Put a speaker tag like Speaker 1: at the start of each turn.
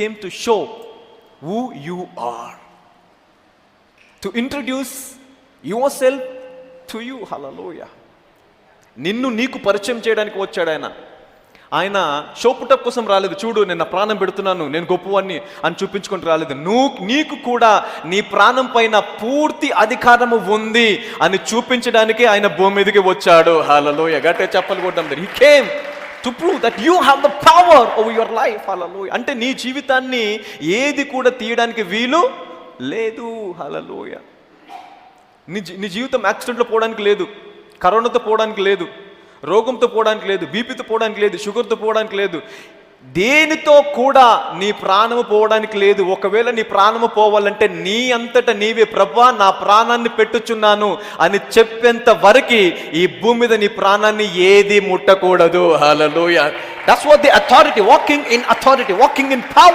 Speaker 1: Came to show who you are to introduce yourself to you hallelujah నిన్ను నీకు పరిచయం చేయడానికి వచ్చాడు ఆయన. ఆయన షోపుటప్ కోసం రాలేదు. చూడు నిన్న ప్రాణం పెడుతున్నాను. నేను గొప్పవాణ్ణి అని చూపించుకుంటూ రాలేదు. నువ్వు నీకు కూడా నీ ప్రాణం పైన పూర్తి అధికారము ఉంది అని చూపించడానికి ఆయన భూమి మీదకి వచ్చాడు. హలలోయ గట్టే చెప్పలు కొట్టాం he came to prove that you have the power over your life hallelujah అంటే నీ జీవితాన్ని ఏది కూడా తీయడానికి వీలు లేదు. హలలోయ నీ నీ జీవితం యాక్సిడెంట్లో పోవడానికి లేదు. కరోనాతో పోవడానికి లేదు. రోగంతో పోవడానికి లేదు. బీపీతో పోవడానికి లేదు. షుగర్తో పోవడానికి లేదు. దేనితో కూడా నీ ప్రాణము పోవడానికి లేదు. ఒకవేళ నీ ప్రాణము పోవాలంటే నీ అంతట నీవే ప్రభా నా ప్రాణాన్ని పెట్టుచున్నాను అని చెప్పేంత వరకు ఈ భూమి మీద నీ ప్రాణాన్ని ఏది ముట్టకూడదు. Hallelujah that's what the authority walking in authority walking in power